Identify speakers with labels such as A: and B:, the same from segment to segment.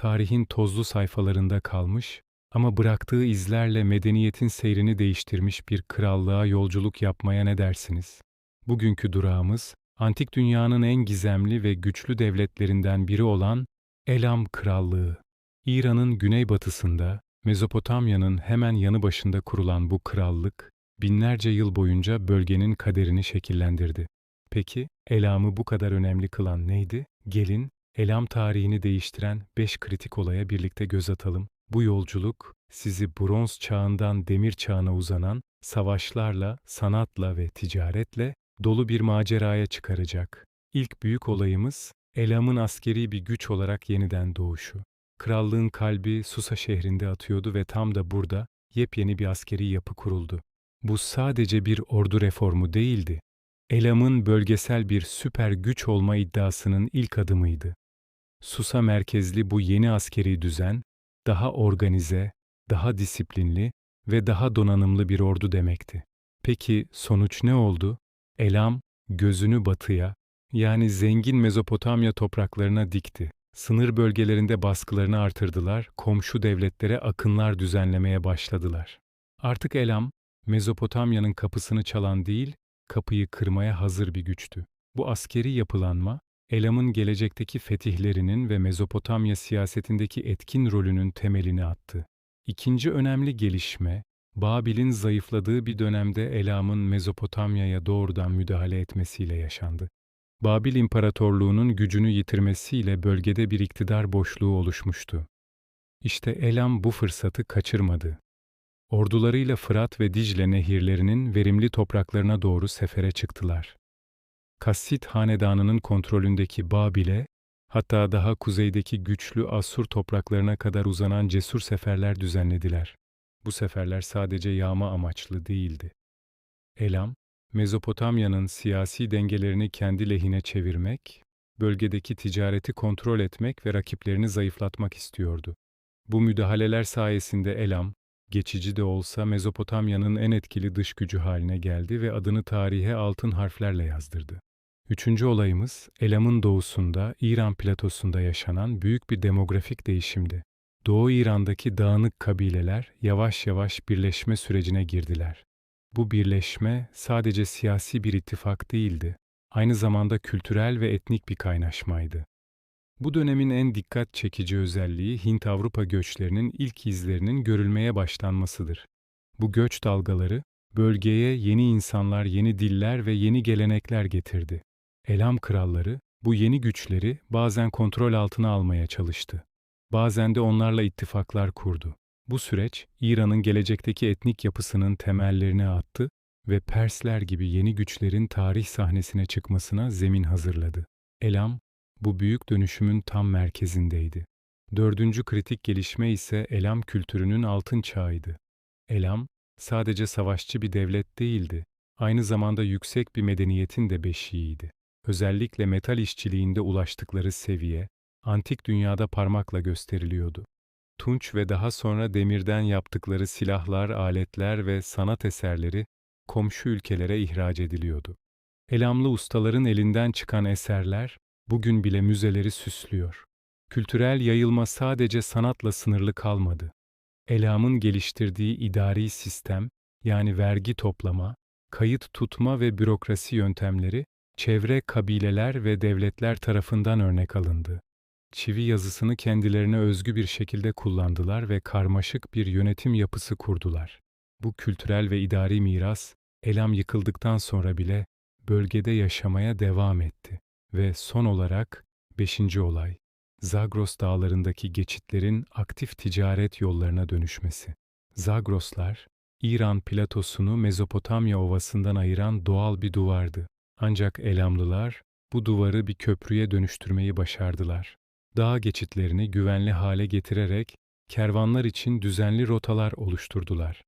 A: tarihin tozlu sayfalarında kalmış ama bıraktığı izlerle medeniyetin seyrini değiştirmiş bir krallığa yolculuk yapmaya ne dersiniz? Bugünkü durağımız, antik dünyanın en gizemli ve güçlü devletlerinden biri olan Elam Krallığı. İran'ın güneybatısında, Mezopotamya'nın hemen yanı başında kurulan bu krallık, binlerce yıl boyunca bölgenin kaderini şekillendirdi. Peki, Elam'ı bu kadar önemli kılan neydi? Gelin, Elam tarihini değiştiren beş kritik olaya birlikte göz atalım. Bu yolculuk, sizi bronz çağından demir çağına uzanan, savaşlarla, sanatla ve ticaretle dolu bir maceraya çıkaracak. İlk büyük olayımız, Elam'ın askeri bir güç olarak yeniden doğuşu. Krallığın kalbi Susa şehrinde atıyordu ve tam da burada yepyeni bir askeri yapı kuruldu. Bu sadece bir ordu reformu değildi. Elam'ın bölgesel bir süper güç olma iddiasının ilk adımıydı. Susa merkezli bu yeni askeri düzen, daha organize, daha disiplinli ve daha donanımlı bir ordu demekti. Peki sonuç ne oldu? Elam, gözünü batıya, yani zengin Mezopotamya topraklarına dikti. Sınır bölgelerinde baskılarını artırdılar, komşu devletlere akınlar düzenlemeye başladılar. Artık Elam, Mezopotamya'nın kapısını çalan değil, kapıyı kırmaya hazır bir güçtü. Bu askeri yapılanma, Elam'ın gelecekteki fetihlerinin ve Mezopotamya siyasetindeki etkin rolünün temelini attı. İkinci önemli gelişme, Babil'in zayıfladığı bir dönemde Elam'ın Mezopotamya'ya doğrudan müdahale etmesiyle yaşandı. Babil İmparatorluğu'nun gücünü yitirmesiyle bölgede bir iktidar boşluğu oluşmuştu. İşte Elam bu fırsatı kaçırmadı. Ordularıyla Fırat ve Dicle nehirlerinin verimli topraklarına doğru sefere çıktılar. Kassit hanedanının kontrolündeki Babil'e, hatta daha kuzeydeki güçlü Assur topraklarına kadar uzanan cesur seferler düzenlediler. Bu seferler sadece yağma amaçlı değildi. Elam, Mezopotamya'nın siyasi dengelerini kendi lehine çevirmek, bölgedeki ticareti kontrol etmek ve rakiplerini zayıflatmak istiyordu. Bu müdahaleler sayesinde Elam, geçici de olsa Mezopotamya'nın en etkili dış gücü haline geldi ve adını tarihe altın harflerle yazdırdı. Üçüncü olayımız, Elam'ın doğusunda, İran platosunda yaşanan büyük bir demografik değişimdi. Doğu İran'daki dağınık kabileler yavaş yavaş birleşme sürecine girdiler. Bu birleşme sadece siyasi bir ittifak değildi, aynı zamanda kültürel ve etnik bir kaynaşmaydı. Bu dönemin en dikkat çekici özelliği Hint-Avrupa göçlerinin ilk izlerinin görülmeye başlanmasıdır. Bu göç dalgaları, bölgeye yeni insanlar, yeni diller ve yeni gelenekler getirdi. Elam kralları, bu yeni güçleri bazen kontrol altına almaya çalıştı. Bazen de onlarla ittifaklar kurdu. Bu süreç, İran'ın gelecekteki etnik yapısının temellerini attı ve Persler gibi yeni güçlerin tarih sahnesine çıkmasına zemin hazırladı. Elam, bu büyük dönüşümün tam merkezindeydi. Dördüncü kritik gelişme ise Elam kültürünün altın çağıydı. Elam, sadece savaşçı bir devlet değildi, aynı zamanda yüksek bir medeniyetin de beşiğiydi. Özellikle metal işçiliğinde ulaştıkları seviye, antik dünyada parmakla gösteriliyordu. Tunç ve daha sonra demirden yaptıkları silahlar, aletler ve sanat eserleri komşu ülkelere ihraç ediliyordu. Elamlı ustaların elinden çıkan eserler bugün bile müzeleri süslüyor. Kültürel yayılma sadece sanatla sınırlı kalmadı. Elam'ın geliştirdiği idari sistem, yani vergi toplama, kayıt tutma ve bürokrasi yöntemleri, çevre kabileler ve devletler tarafından örnek alındı. Çivi yazısını kendilerine özgü bir şekilde kullandılar ve karmaşık bir yönetim yapısı kurdular. Bu kültürel ve idari miras, Elam yıkıldıktan sonra bile bölgede yaşamaya devam etti. Ve son olarak beşinci olay, Zagros dağlarındaki geçitlerin aktif ticaret yollarına dönüşmesi. Zagroslar, İran platosunu Mezopotamya ovasından ayıran doğal bir duvardı. Ancak Elamlılar bu duvarı bir köprüye dönüştürmeyi başardılar. Dağ geçitlerini güvenli hale getirerek kervanlar için düzenli rotalar oluşturdular.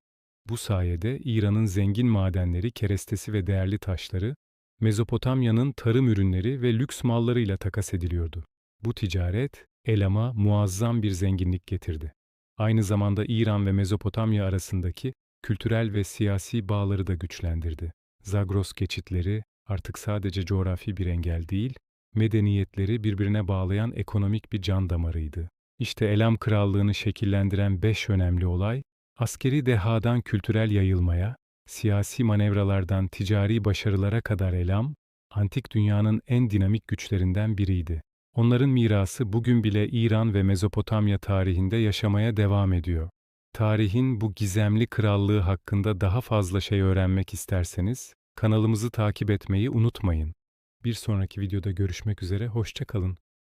A: Bu sayede İran'ın zengin madenleri, kerestesi ve değerli taşları Mezopotamya'nın tarım ürünleri ve lüks mallarıyla takas ediliyordu. Bu ticaret, Elam'a muazzam bir zenginlik getirdi. Aynı zamanda İran ve Mezopotamya arasındaki kültürel ve siyasi bağları da güçlendirdi. Zagros geçitleri artık sadece coğrafi bir engel değil, medeniyetleri birbirine bağlayan ekonomik bir can damarıydı. İşte Elam Krallığını şekillendiren beş önemli olay, askeri dehadan kültürel yayılmaya, siyasi manevralardan ticari başarılara kadar Elam, antik dünyanın en dinamik güçlerinden biriydi. Onların mirası bugün bile İran ve Mezopotamya tarihinde yaşamaya devam ediyor. Tarihin bu gizemli krallığı hakkında daha fazla şey öğrenmek isterseniz, kanalımızı takip etmeyi unutmayın. Bir sonraki videoda görüşmek üzere, hoşça kalın.